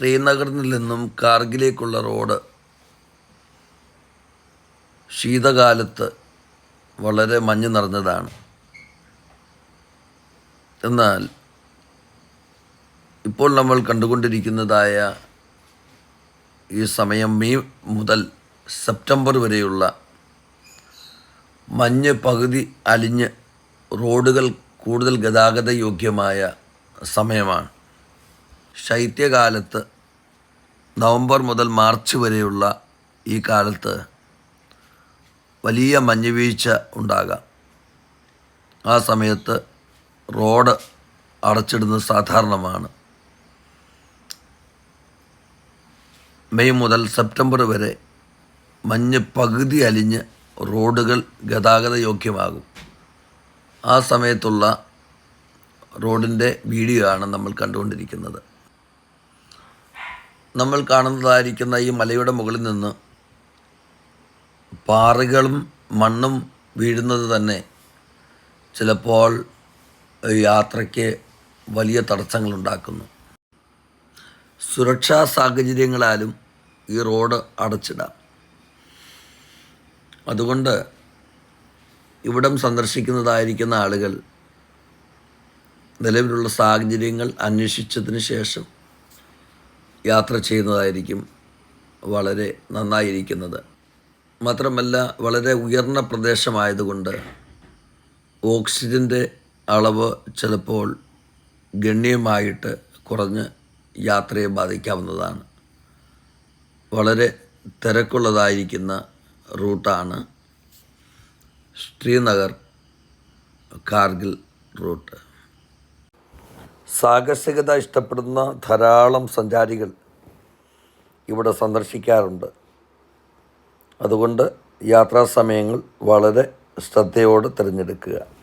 ശ്രീനഗറിൽ നിന്നും കാർഗിലേക്കുള്ള റോഡ് ശീതകാലത്ത് വളരെ മഞ്ഞ് നിറഞ്ഞതാണ്. എന്നാൽ ഇപ്പോൾ നമ്മൾ കണ്ടുകൊണ്ടിരിക്കുന്നതായ ഈ സമയം മെയ് മുതൽ സെപ്റ്റംബർ വരെയുള്ള മഞ്ഞ് പകുതി അലിഞ്ഞ് റോഡുകൾ കൂടുതൽ ഗതാഗത യോഗ്യമായ സമയമാണ്. ശൈത്യകാലത്ത് നവംബർ മുതൽ മാർച്ച് വരെയുള്ള ഈ കാലത്ത് വലിയ മഞ്ഞുവീഴ്ച ഉണ്ടാകാം. ആ സമയത്ത് റോഡ് അടച്ചിടുന്നത് സാധാരണമാണ്. മെയ് മുതൽ സെപ്റ്റംബർ വരെ മഞ്ഞ് പകുതി അലിഞ്ഞ് റോഡുകൾ ഗതാഗത യോഗ്യമാകും. ആ സമയത്തുള്ള റോഡിന്റെ വീഡിയോ ആണ് നമ്മൾ കണ്ടുകൊണ്ടിരിക്കുന്നത്. നമ്മൾ കാണുന്നതായിരിക്കുന്ന ഈ മലയുടെ മുകളിൽ നിന്ന് പാറകളും മണ്ണും വീഴുന്നത് തന്നെ ചിലപ്പോൾ യാത്രയ്ക്ക് വലിയ തടസ്സങ്ങളുണ്ടാക്കുന്നു സുരക്ഷാ സാഹചര്യങ്ങളാലും ഈ റോഡ് അടച്ചിടാം. അതുകൊണ്ട് ഇവിടം സന്ദർശിക്കുന്നതായിരിക്കുന്ന ആളുകൾ നിലവിലുള്ള സാഹചര്യങ്ങൾ അന്വേഷിച്ചതിന് ശേഷം യാത്ര ചെയ്യുന്നതായിരിക്കും വളരെ നന്നായിരിക്കുന്നത്. മാത്രമല്ല വളരെ ഉയർന്ന പ്രദേശമായതുകൊണ്ട് ഓക്സിജന്റെ അളവ് ചിലപ്പോൾ ഗണ്യമായിട്ട് കുറഞ്ഞ് യാത്രയെ ബാധിക്കാവുന്നതാണ്. വളരെ തിരക്കുള്ളതായിരിക്കുന്ന റൂട്ടാണ് ശ്രീനഗർ കാർഗിൽ റൂട്ട്. സാഹസികത ഇഷ്ടപ്പെടുന്ന ധാരാളം സഞ്ചാരികൾ ഇവിടെ സന്ദർശിക്കാറുണ്ട്. അതുകൊണ്ട് യാത്രാ സമയങ്ങൾ വളരെ ശ്രദ്ധയോടെ തിരഞ്ഞെടുക്കുക.